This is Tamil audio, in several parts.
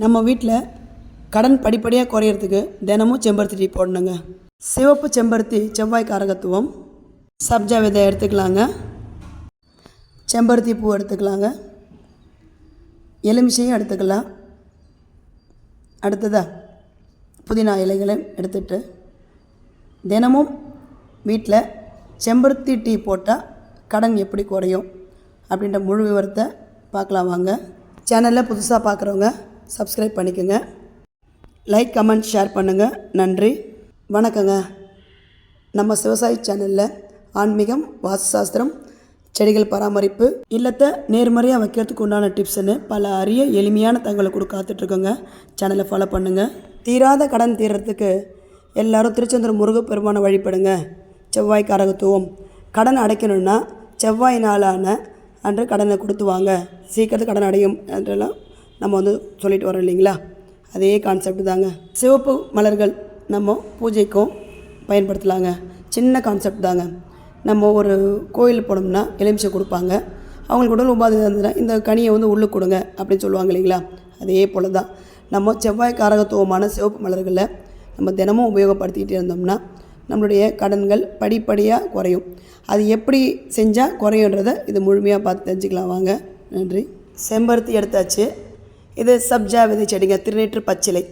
நம்ம வீட்டில் கடன் படிப்படியாக குறையிறதுக்கு தினமும் செம்பருத்தி டீ போடணுங்க. சிவப்பு செம்பருத்தி செவ்வாய் காரகத்துவம். சப்ஜா விதை எடுத்துக்கலாங்க. செம்பருத்தி பூ எடுத்துக்கலாங்க. எலுமிச்சையும் எடுத்துக்கலாம். அடுத்ததா புதினா இலைகளையும் எடுத்துட்டு தினமும் வீட்டில் செம்பருத்தி டீ போட்டால் கடன் எப்படி குறையும் அப்படின்ற முழு விவரத்தை பார்க்கலாம் வாங்க. சேனலில் புதுசாக பார்க்குறவங்க சப்ஸ்கிரைப் பண்ணிக்கோங்க. லைக் கமெண்ட் ஷேர் பண்ணுங்கள் நன்றி. வணக்கங்க. நம்ம சிவசாயி சேனலில் ஆன்மீகம் வாஸ்து சாஸ்திரம் செடிகள் பராமரிப்பு இல்லத்தை நேர்மறையாக வைக்கிறதுக்கு உண்டான டிப்ஸ்னு பல அரிய எளிமையான தகவலை கொடுக்க காத்துட்ருக்கோங்க. சேனலை ஃபாலோ பண்ணுங்கள் தீராத கடன் தீர்றதுக்கு எல்லாரும் திருச்செந்தூர் முருகப்பெருமானை வழிபடுங்க. செவ்வாய் கரகத்துவம் கடன் அடைக்கணும்னா செவ்வாய் நாளான அன்று கடனை கொடுத்து வாங்க. கடன் அடையும் என்றெல்லாம் நம்ம வந்து சொல்லிட்டு வரோம் இல்லைங்களா? அதே கான்செப்ட் தாங்க. சிவப்பு மலர்கள் நம்ம பூஜைக்கும் பயன்படுத்தலாங்க. சின்ன கான்செப்ட் தாங்க. நம்ம ஒரு கோயில் போனோம்னா எலுமிச்சை கொடுப்பாங்க. அவங்களுக்கு உடல் உபாதை இருந்ததுன்னா இந்த கனியை வந்து உள்ளுக்கு கொடுங்க அப்படின்னு சொல்லுவாங்க இல்லைங்களா? அதே போல் தான் நம்ம செவ்வாய் காரகத்துவமான சிவப்பு மலர்களை நம்ம தினமும் உபயோகப்படுத்திக்கிட்டே இருந்தோம்னா நம்மளுடைய கடன்கள் படிப்படியாக குறையும். அது எப்படி செஞ்சால் குறையுன்றதை இது முழுமையாக பார்த்து தெரிஞ்சுக்கலாம் வாங்க. நன்றி. செம்பருத்தி எடுத்தாச்சு. இது சப்ஜா விதை செடிங்க திருநீற்று பச்சிலை.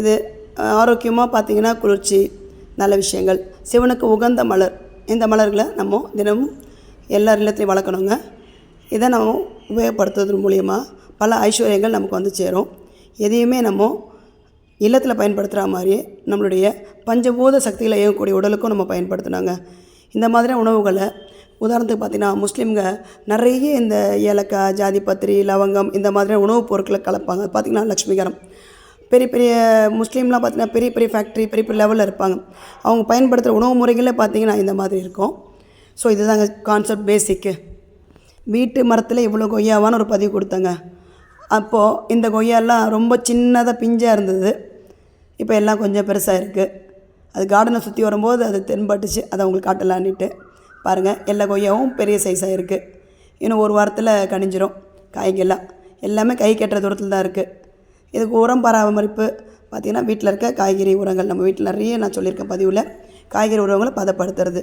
இது ஆரோக்கியமாக பார்த்தீங்கன்னா குளிர்ச்சி நல்ல விஷயங்கள். சிவனுக்கு உகந்த மலர். இந்த மலர்களை நம்ம தினமும் எல்லார் இல்லத்தையும் வளர்க்கணுங்க. இதை நம்ம உபயோகப்படுத்துவதன் மூலியமாக பல ஐஸ்வர்யங்கள் நமக்கு வந்து சேரும். எதையுமே நம்ம இல்லத்தில் பயன்படுத்துகிற மாதிரியே நம்மளுடைய பஞ்சபூத சக்திகளை இயங்கக்கூடிய உடலுக்கும் நம்ம பயன்படுத்தினாங்க இந்த மாதிரியான உணவுகளை உதாரணத்துக்கு பார்த்தீங்கன்னா முஸ்லீம்க நிறைய இந்த ஏலக்காய் ஜாதி பத்திரி லவங்கம் இந்த மாதிரியான உணவுப் பொருட்களை கலப்பாங்க. பார்த்திங்கன்னா லக்ஷ்மிகரம் பெரிய பெரிய முஸ்லீம்லாம் பார்த்தீங்கன்னா பெரிய பெரிய ஃபேக்ட்ரி பெரிய பெரிய லெவலில் இருப்பாங்க. அவங்க பயன்படுத்துகிற உணவு முறைகளே பார்த்திங்கன்னா இந்த மாதிரி இருக்கும். ஸோ இதுதாங்க கான்செப்ட் பேசிக்கு வீட்டு மரத்தில் இவ்வளோ கொய்யாவான்னு ஒரு பதிவு கொடுத்தாங்க. அப்போது இந்த கொய்யாலாம் ரொம்ப சின்னதாக பிஞ்சாக இருந்தது. இப்போ எல்லாம் கொஞ்சம் பெருசாக இருக்குது அது கார்டனை சுற்றி வரும்போது அது தென்பட்டுச்சு. அதை உங்களுக்கு காட்டலான்னுட்டு பாருங்கள் எல்லா கொய்யாவும் பெரிய சைஸாக இருக்குது இன்னும் ஒரு வாரத்தில் கனிஞ்சிரும் காய்கெல்லாம். எல்லாமே கை கட்டுற தூரத்தில் தான் இருக்குது இதுக்கு உரம் பராமரிப்பு பார்த்திங்கன்னா வீட்டில் இருக்க காய்கறி உரங்கள். நம்ம வீட்டில் நிறைய நான் சொல்லியிருக்கேன் பதிவில். காய்கறி உரங்களை பதப்படுத்துறது.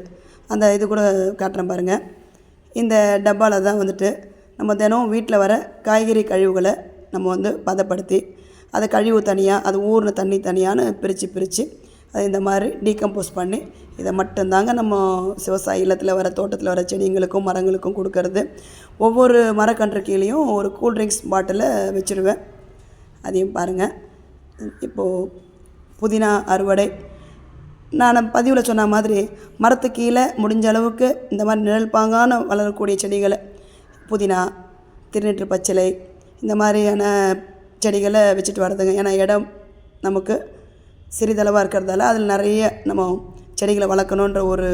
அந்த இது கூட காட்டுறேன் பாருங்கள் இந்த டப்பாவில் தான் வந்துட்டு நம்ம தினமும் வீட்டில் வர காய்கறி கழிவுகளை நம்ம வந்து பதப்படுத்தி அதை கழிவு தனியாக அது ஊறின தண்ணி தனியான்னு பிரித்து பிரித்து அதை இந்த மாதிரி டீகம்போஸ் பண்ணி இதை மட்டும்தாங்க நம்ம விவசாய இல்லத்தில் வர தோட்டத்தில் வர செடிங்களுக்கும் மரங்களுக்கும் கொடுக்கறது. ஒவ்வொரு மரக்கன்று கீழேயும் ஒரு கூல்ட்ரிங்க்ஸ் பாட்டிலை வச்சுருவேன் அதையும் பாருங்கள் இப்போது புதினா அறுவடை. நான் பதிவில் சொன்ன மாதிரி மரத்து கீழே முடிஞ்ச அளவுக்கு இந்த மாதிரி நிழல் பாங்கான வளரக்கூடிய செடிகளை புதினா திருநீற்று பச்சிலை இந்த மாதிரியான செடிகளை வச்சுட்டு வர்றதுங்க ஏன்னா இடம் நமக்கு சிறிதளவாக இருக்கிறதால அதில் நிறைய நம்ம செடிகளை வளர்க்கணுன்ற ஒரு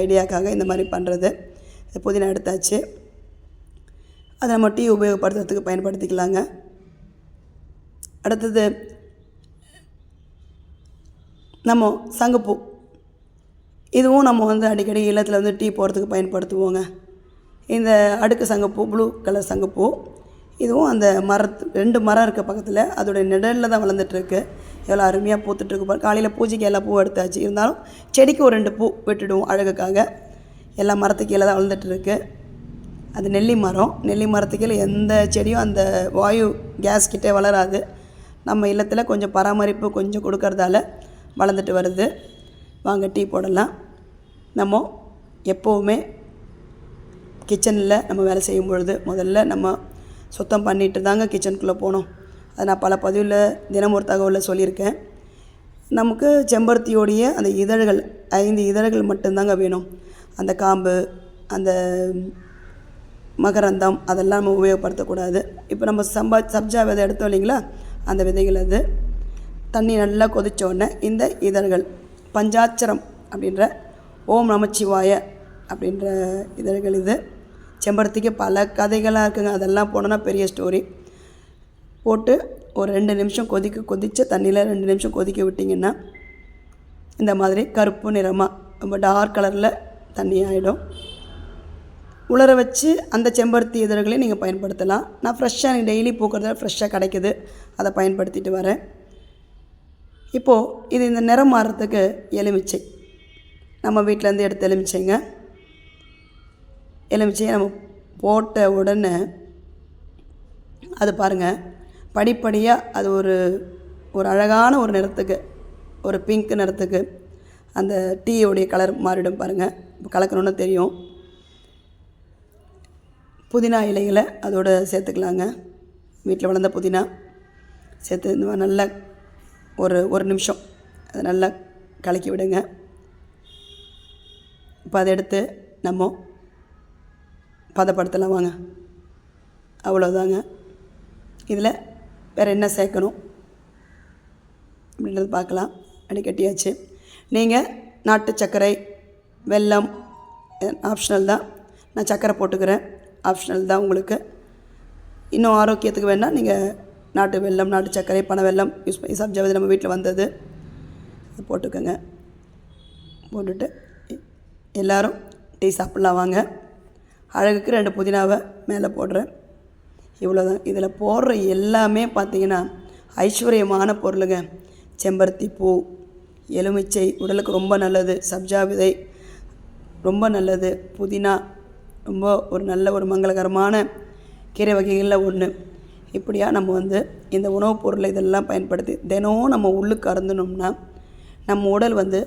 ஐடியாக்காக இந்த மாதிரி பண்ணுறது புதினா எடுத்தாச்சு. அதை நம்ம டீ உபயோகப்படுத்துறதுக்கு பயன்படுத்திக்கலாங்க. அடுத்தது நம்ம சங்குப்பூ. இதுவும் நம்ம வந்து அடிக்கடி இல்லத்தில் வந்து டீ போடுறதுக்கு பயன்படுத்துவோங்க. இந்த அடுக்கு சங்கப்பூ ப்ளூ கலர் சங்கப்பூ. இதுவும் அந்த மரத்து ரெண்டு மரம் இருக்க பக்கத்தில். அதோடைய நிழலில் தான் வளர்ந்துட்டுருக்கு எவ்வளோ அருமையாக பூத்துட்ருக்கு பாரு. காலையில் பூஜைக்கு எல்லா பூ எடுத்தாச்சு. இருந்தாலும் செடிக்கு ஒரு ரெண்டு பூ விட்டுடுவோம் அழகுக்காக. எல்லா மரத்துக்கு கீழே தான் வளர்ந்துட்டுருக்கு அது நெல்லி மரம். நெல்லி மரத்துக்கீழே எந்த செடியும் அந்த வாயு கேஸ் கிட்டே வளராது. நம்ம இல்லத்தில் கொஞ்சம் பராமரிப்பு கொஞ்சம் கொடுக்கறதால வளர்ந்துட்டு வருது. வாங்க டீ போடலாம். நம்ம எப்போவுமே கிச்சனில் நம்ம வேலை செய்யும் பொழுது முதல்ல நம்ம சுத்தம் பண்ணிட்டு தாங்க கிச்சனுக்குள்ளே போகணும் அதை நான் பல பதிவில் தினம் ஒரு தகவலில் சொல்லியிருக்கேன். நமக்கு செம்பருத்தியோடைய அந்த இதழ்கள் ஐந்து இதழ்கள் மட்டும்தாங்க வேணும். அந்த காம்பு அந்த மகரந்தம் அதெல்லாம் நம்ம உபயோகப்படுத்தக்கூடாது. இப்போ நம்ம சம்பா சப்ஜா விதை எடுத்தோம் இல்லைங்களா? அந்த விதைகள் அது. தண்ணி நல்லா கொதித்தோடனே இந்த இதழ்கள் பஞ்சாட்சரம் அப்படின்ற ஓம் நமச்சிவாய அப்படின்ற இதழ்கள் இது. செம்பருத்திக்கு பல கதைகளாக இருக்குங்க. அதெல்லாம் போனோன்னா பெரிய ஸ்டோரி போட்டு ஒரு ரெண்டு நிமிஷம் கொதிக்க கொதித்த தண்ணியில் ரெண்டு நிமிஷம் கொதிக்க விட்டிங்கன்னா இந்த மாதிரி கருப்பு நிறமாக ரொம்ப டார்க் கலரில் தண்ணி ஆகிடும் உலர வச்சு அந்த செம்பருத்தி இதழ்களையும் நீங்கள் பயன்படுத்தலாம். நான் ஃப்ரெஷ்ஷாக எனக்கு டெய்லி பூக்கிறது ஃப்ரெஷ்ஷாக கிடைக்குது. அதை பயன்படுத்திட்டு வரேன். இப்போது இது இந்த நிறம் மாறுறதுக்கு எலுமிச்சை. நம்ம வீட்டிலேருந்து எடுத்து எலுமிச்சைங்க. எலுமிச்சையை நம்ம போட்ட உடனே அது பாருங்கள் படிப்படியாக அது ஒரு ஒரு அழகான ஒரு நிறத்துக்கு ஒரு பிங்க் நிறத்துக்கு அந்த டீயோடைய கலர் மாறிடும் பாருங்கள் இப்போ கலக்கணுன்னு தெரியும். புதினா இலைகளை அதோட சேர்த்துக்கலாங்க. வீட்டில் வளர்ந்த புதினா சேர்த்து இந்த மாதிரி நல்லா ஒரு ஒரு நிமிஷம் அதை நல்லா கலக்கி விடுங்க. இப்போ அதை எடுத்து நம்ம பதப்படுத்தலாம் வாங்க. அவ்வளோதாங்க இதில் வேறு என்ன சேர்க்கணும் அப்படின்றது பார்க்கலாம். அடி கட்டியாச்சு. நீங்கள் நாட்டு சர்க்கரை வெல்லம் ஆப்ஷனல் தான். நான் சர்க்கரை போட்டுக்கிறேன். ஆப்ஷனல் தான் உங்களுக்கு. இன்னும் ஆரோக்கியத்துக்கு வேணால் நீங்கள் நாட்டு வெல்லம் நாட்டு சர்க்கரை பனை வெல்லம் யூஸ் பண்ணி சப்ஜாவது நம்ம வீட்டில் வந்தது. அது போட்டுக்கோங்க. போட்டுட்டு எல்லோரும் டீ சாப்பிட்லாம் வாங்க. அழகுக்கு ரெண்டு புதினாவை மேலே போடுறேன். இவ்வளோதான் இதில் போடுற எல்லாமே பார்த்தீங்கன்னா ஐஸ்வர்யமான பொருளுங்க. செம்பருத்தி பூ எலுமிச்சை உடலுக்கு ரொம்ப நல்லது. சப்ஜா விதை ரொம்ப நல்லது. புதினா ரொம்ப ஒரு நல்ல ஒரு மங்களகரமான கீரை வகைகளில் ஒன்று இப்படியாக நம்ம வந்து இந்த உணவுப் பொருளை இதெல்லாம் பயன்படுத்தி தினம் நம்ம உள்ளுக்கு அருந்தணும்னா நம்ம உடல் வந்து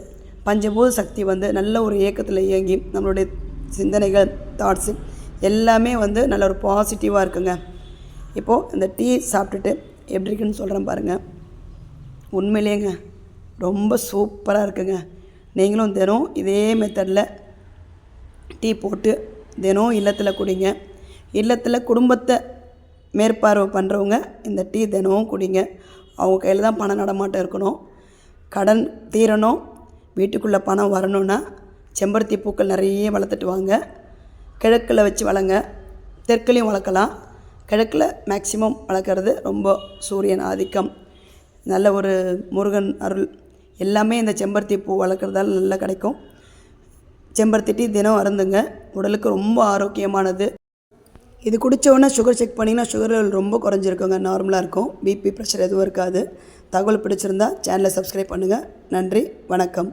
பஞ்சபூத சக்தி வந்து நல்ல ஒரு இயக்கத்தில் இயங்கி நம்மளுடைய சிந்தனைகள் தாட்ஸு எல்லாமே வந்து நல்ல ஒரு பாசிட்டிவாக இருக்குங்க. இப்போது இந்த டீ சாப்பிட்டுட்டு எப்படி இருக்குன்னு சொல்கிறேன் பாருங்கள் உண்மையிலேங்க ரொம்ப சூப்பராக இருக்குங்க. நீங்களும் தினம் இதே மெத்தடில் டீ போட்டு தினம் இல்லத்தில் குடிங்க. இல்லத்தில் குடும்பத்தை மேற்பார்வை பண்ணுறவங்க இந்த டீ தினமும் குடிங்க. அவங்க கையில் தான் பணம் நடமாட்டம் இருக்கணும். கடன் தீரணும். வீட்டுக்குள்ளே பணம் வரணும்னா செம்பருத்தி பூக்கள் நிறைய வளர்த்துட்டு வாங்க. கிழக்கில் வச்சு வளங்க. தெற்குலையும் வளர்க்கலாம். கிழக்கில் மேக்சிமம் வளர்க்குறது ரொம்ப சூரியன் ஆதிக்கம். நல்ல ஒரு முருகன் அருள். எல்லாமே இந்த செம்பருத்தி பூ வளர்க்குறதால நல்லா கிடைக்கும். செம்பருத்தி டீ தினம் அருந்துங்க. உடலுக்கு ரொம்ப ஆரோக்கியமானது. இது குடித்தோடனே சுகர் செக் பண்ணிங்கன்னா சுகர் லெவல் ரொம்ப குறைஞ்சிருக்குங்க. நார்மலாக இருக்கும். பிபி ப்ரெஷர் எதுவும் இருக்காது. தகவல் பிடிச்சிருந்தா சேனலை சப்ஸ்கிரைப் பண்ணுங்கள் நன்றி. வணக்கம்.